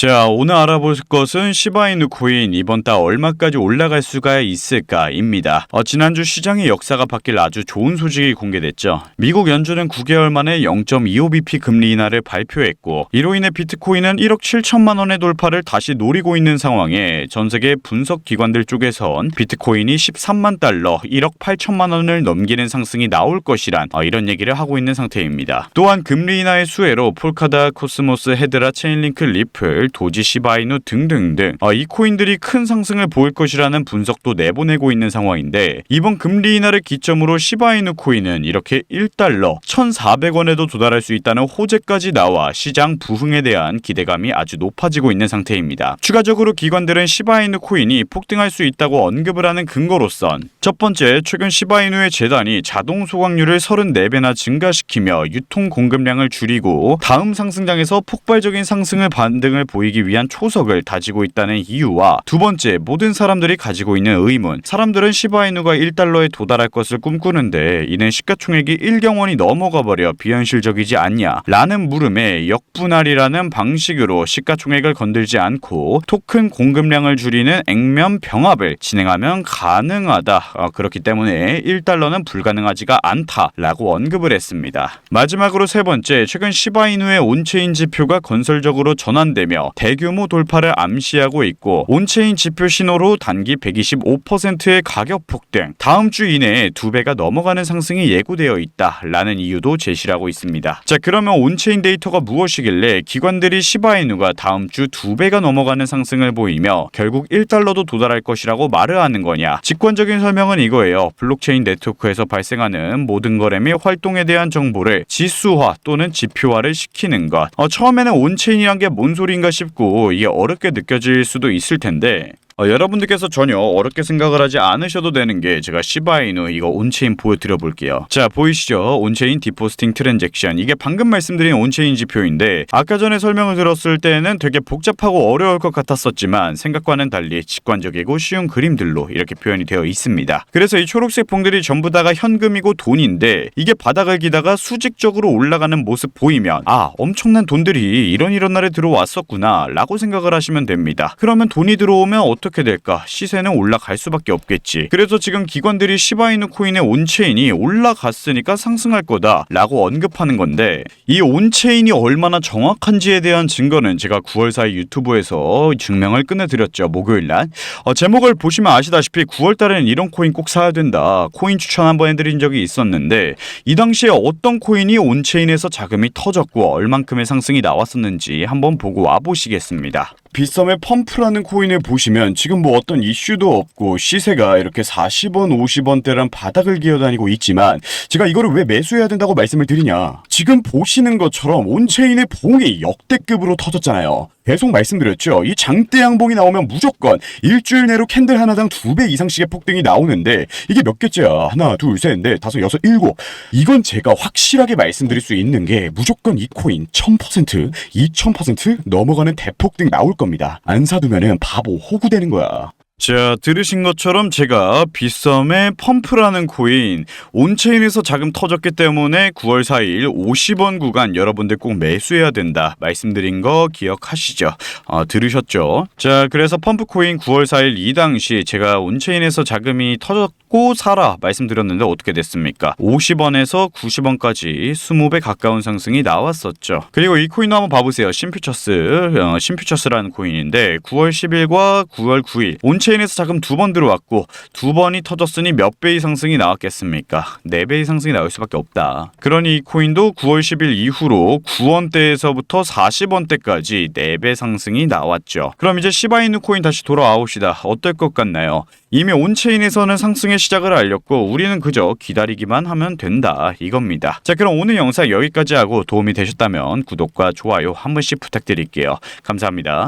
자, 오늘 알아볼 것은 시바이누 코인 이번 달 얼마까지 올라갈 수가 있을까입니다. 어, 지난주 시장의 역사가 바뀔 아주 좋은 소식이 공개됐죠. 미국 연준은 9개월 만에 0.25bp 금리 인하를 발표했고 이로 인해 비트코인은 1억 7천만 원의 돌파를 다시 노리고 있는 상황에 전 세계 분석 기관들 쪽에선 비트코인이 13만 달러, 1억 8천만 원을 넘기는 상승이 나올 것이란 어, 이런 얘기를 하고 있는 상태입니다. 또한 금리 인하의 수혜로 폴카다, 코스모스, 헤드라, 체인링크, 리플 도지 시바이누 등등등 어, 이 코인들이 큰 상승을 보일 것이라는 분석도 내보내고 있는 상황인데 이번 금리 인하를 기점으로 시바이누 코인은 이렇게 1달러 1,400원에도 도달할 수 있다는 호재까지 나와 시장 부흥에 대한 기대감이 아주 높아지고 있는 상태입니다. 추가적으로 기관들은 시바이누 코인이 폭등할 수 있다고 언급을 하는 근거로선 첫 번째 최근 시바이누의 재단이 자동 소각률을 34배나 증가시키며 유통 공급량을 줄이고 다음 상승장에서 폭발적인 상승을 반등을 보 이기 위한 초석을 다지고 있다는 이유와 두 번째 모든 사람들이 가지고 있는 의문. 사람들은 시바이누가 1달러에 도달할 것을 꿈꾸는데 이는 시가총액이 1경원이 넘어가 버려 비현실적이지 않냐. 라는 물음에 역분할이라는 방식으로 시가총액을 건들지 않고 토큰 공급량을 줄이는 액면 병합을 진행하면 가능하다. 어, 그렇기 때문에 1달러는 불가능하지가 않다라고 언급을 했습니다. 마지막으로 세 번째 최근 시바이누의 온체인 지표가 건설적으로 전환되며 대규모 돌파를 암시하고 있고 온체인 지표 신호로 단기 125%의 가격 폭등, 다음 주 이내에 두 배가 넘어가는 상승이 예고되어 있다라는 이유도 제시하고 있습니다. 자, 그러면 온체인 데이터가 무엇이길래 기관들이 시바이누가 다음 주 두 배가 넘어가는 상승을 보이며 결국 1달러도 도달할 것이라고 말을 하는 거냐? 직관적인 설명은 이거예요. 블록체인 네트워크에서 발생하는 모든 거래 및 활동에 대한 정보를 지수화 또는 지표화를 시키는 것. 어, 처음에는 온체인이란 게 뭔 소리인가 싶고 이게 어렵게 느껴질 수도 있을 텐데 어, 여러분들께서 전혀 어렵게 생각을 하지 않으셔도 되는 게 제가 시바이누 이거 온체인 보여드려 볼게요. 자 보이시죠? 온체인 디포스팅 트랜잭션 이게 방금 말씀드린 온체인 지표인데 아까 전에 설명을 들었을 때는 되게 복잡하고 어려울 것 같았었지만 생각과는 달리 직관적이고 쉬운 그림들로 이렇게 표현이 되어 있습니다. 그래서 이 초록색 봉들이 전부 다가 현금이고 돈인데 이게 바닥을 기다가 수직적으로 올라가는 모습 보이면 아 엄청난 돈들이 이런 이런 날에 들어왔었구나 라고 생각을 하시면 됩니다. 그러면 돈이 들어오면 어떻게 어떻게 될까? 시세는 올라갈 수밖에 없겠지. 그래서 지금 기관들이 시바이누 코인의 온체인이 올라갔으니까 상승할 거다라고 언급하는 건데 이 온체인이 얼마나 정확한지에 대한 증거는 제가 9월 4일 유튜브에서 증명을 끝내드렸죠. 목요일 날. 어, 제목을 보시면 아시다시피 9월 달에는 이런 코인 꼭 사야 된다. 코인 추천 한번 해드린 적이 있었는데 이 당시에 어떤 코인이 온체인에서 자금이 터졌고 얼만큼의 상승이 나왔었는지 한번 보고 와 보시겠습니다. 빗썸의 펌프라는 코인을 보시면 지금 뭐 어떤 이슈도 없고 시세가 이렇게 40원, 50원대란 바닥을 기어다니고 있지만 제가 이거를 왜 매수해야 된다고 말씀을 드리냐. 지금 보시는 것처럼 온체인의 봉이 역대급으로 터졌잖아요. 계속 말씀드렸죠. 이 장대 양봉이 나오면 무조건 일주일 내로 캔들 하나당 두 배 이상씩의 폭등이 나오는데 이게 몇 개째야? 하나, 둘, 셋, 넷, 다섯, 여섯, 일곱. 이건 제가 확실하게 말씀드릴 수 있는 게 무조건 이 코인 1000%, 2000% 넘어가는 대폭등 나올 겁니다. 안 사두면은 바보 호구되는 거야. 자, 들으신 것처럼 제가 빗썸의 펌프라는 코인 온체인에서 자금 터졌기 때문에 9월 4일 50원 구간 여러분들 꼭 매수해야 된다 말씀드린 거 기억하시죠? 어, 들으셨죠? 자, 그래서 펌프 코인 9월 4일 이 당시 제가 온체인에서 자금이 터졌고 사라 말씀드렸는데 어떻게 됐습니까? 50원에서 90원까지 20배 가까운 상승이 나왔었죠. 그리고 이 코인도 한번 봐보세요. 심퓨처스, 어, 심퓨처스라는 코인인데 9월 10일과 9월 9일 온체 체인에서 자금 두 번 들어왔고 두 번이 터졌으니 몇 배의 상승이 나왔겠습니까? 네 배의 상승이 나올 수밖에 없다. 그러니 이 코인도 9월 10일 이후로 9원대에서부터 40원대까지 4배 상승이 나왔죠. 그럼 이제 시바이누 코인 다시 돌아와 봅시다. 어떨 것 같나요? 이미 온체인에서는 상승의 시작을 알렸고 우리는 그저 기다리기만 하면 된다 이겁니다. 자 그럼 오늘 영상 여기까지 하고 도움이 되셨다면 구독과 좋아요 한 번씩 부탁드릴게요. 감사합니다.